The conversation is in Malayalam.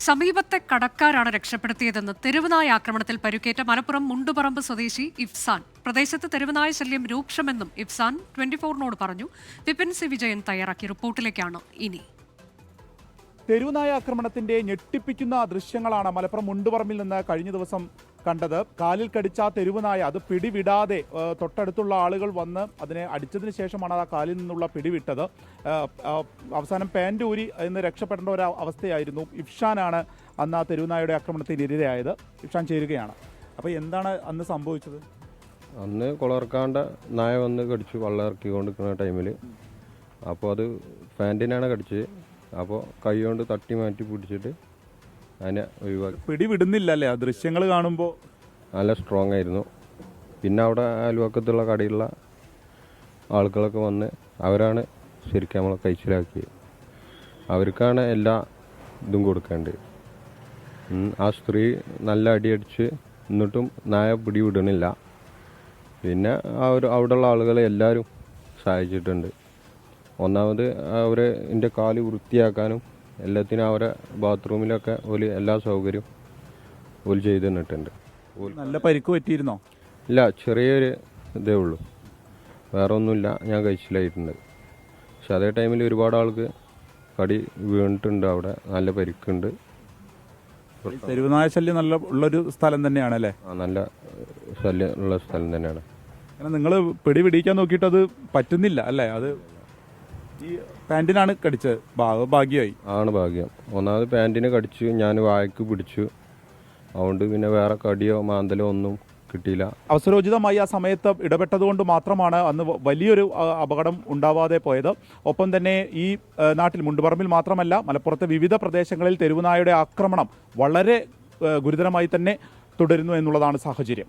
സമീപത്തെ കടക്കാരാണ് രക്ഷപ്പെടുത്തിയതെന്ന് തെരുവുനായ ആക്രമണത്തിൽ പരുക്കേറ്റ മലപ്പുറം മുണ്ടുപറമ്പ് സ്വദേശി ഇഫ്സാൻ. പ്രദേശത്ത് തെരുവുനായ ശല്യം രൂക്ഷമെന്നും ഇഫ്സാൻ ട്വന്റി ഫോറിനോട് പറഞ്ഞു. വിപിൻ സി. വിജയൻ തയ്യാറാക്കിയ റിപ്പോർട്ടിലേക്കാണ് ഇനി. തെരുവുനായ ആക്രമണത്തിന്റെ ഞെട്ടിപ്പിക്കുന്ന ദൃശ്യങ്ങളാണ് മലപ്പുറം മുണ്ടുപറമ്പിൽ നിന്ന് കഴിഞ്ഞ ദിവസം കണ്ടത്. കാലിൽ കടിച്ച ആ തെരുവുനായ അത് പിടിവിടാതെ തൊട്ടടുത്തുള്ള ആളുകൾ വന്ന് അതിനെ അടിച്ചതിന് ശേഷമാണ് ആ കാലിൽ നിന്നുള്ള പിടിവിട്ടത്. അവസാനം പാന്റ് ഊരി എന്ന് രക്ഷപ്പെടേണ്ട ഒരു അവസ്ഥയായിരുന്നു. ഇഫ്ഷാനാണ് അന്ന് ആ തെരുവുനായയുടെ ആക്രമണത്തിൽ ഇരയായത് ഇഫ്ഷാൻ ചേരുകയാണ്. അപ്പോൾ എന്താണ് അന്ന് സംഭവിച്ചത്? അന്ന് കുളർക്കാണ്ട നായ വന്ന് കടിച്ചു വെള്ളം ഇറക്കിക്കൊണ്ടിരിക്കുന്ന ടൈമിൽ അപ്പോൾ അത് പാന്റിനാണ് കടിച്ചത്. അപ്പോൾ കൈ കൊണ്ട് തട്ടി മാറ്റി പിടിച്ചിട്ട് അതിനെ ഒഴിവാക്കി. പിടിവിടുന്നില്ല അല്ലേ ആ ദൃശ്യങ്ങൾ കാണുമ്പോൾ നല്ല സ്ട്രോങ് ആയിരുന്നു. പിന്നെ അവിടെ അയൽവക്കത്തുള്ള കടയിലുള്ള ആളുകളൊക്കെ വന്ന് അവരാണ് ശരിക്കും നമ്മളെ കഴിച്ചിലാക്കിയത് അവർക്കാണ് എല്ലാ ഇതും കൊടുക്കേണ്ടത്. ആ സ്ത്രീ നല്ല അടിയടിച്ച് എന്നിട്ടും നായ പിടി പിടിവിടണില്ല പിന്നെ ആ ഒരു അവിടെയുള്ള ആളുകളെ എല്ലാവരും സഹായിച്ചിട്ടുണ്ട്. ഒന്നാമത് അവർ എന്റെ കാൽ വൃത്തിയാക്കാനും എല്ലാത്തിനും അവരെ ബാത്റൂമിലൊക്കെ ഒരു എല്ലാ സൗകര്യവും ഓൽ ചെയ്ത് തന്നിട്ടുണ്ട്. നല്ല പരിക്ക് പറ്റിയിരുന്നോ? ഇല്ല ചെറിയൊരു ഇതേ ഉള്ളൂ. വേറെ ഒന്നുമില്ല ഞാൻ കഴിച്ചിലായിട്ടുണ്ട് പക്ഷെ അതേ ടൈമിൽ ഒരുപാട് ആൾക്ക് കടി വീണിട്ടുണ്ട് അവിടെ നല്ല പരിക്കുണ്ട്. തെരുവുനായ ശല്യം നല്ല ഉള്ളൊരു സ്ഥലം തന്നെയാണ് അല്ലേ ആ, നല്ല ശല്യം ഉള്ള സ്ഥലം തന്നെയാണ്. നിങ്ങൾ പിടി പിടിക്കാൻ നോക്കിയിട്ട് അത് പറ്റുന്നില്ല അല്ലേ? അത് ഈ പാന്റിനാണ് കടിച്ചത്. ഭാഗ്യമായി. ആണ് ഭാഗ്യം. ഒന്നാമത് പാന്റിനെ കടിച്ചു ഞാൻ വായക്ക് പിടിച്ചു. അതുകൊണ്ട് പിന്നെ വേറെ കടിയോ മാന്തലോ ഒന്നും കിട്ടിയില്ല. അവസരോചിതമായി ആ സമയത്ത് ഇടപെട്ടതുകൊണ്ട് മാത്രമാണ് അന്ന് വലിയൊരു അപകടം ഉണ്ടാവാതെ പോയത്. ഒപ്പം തന്നെ ഈ നാട്ടിൽ മുണ്ടുപറമ്പിൽ മാത്രമല്ല മലപ്പുറത്തെ വിവിധ പ്രദേശങ്ങളിൽ തെരുവുനായയുടെ ആക്രമണം വളരെ ഗുരുതരമായി തന്നെ തുടരുന്നു എന്നുള്ളതാണ് സാഹചര്യം.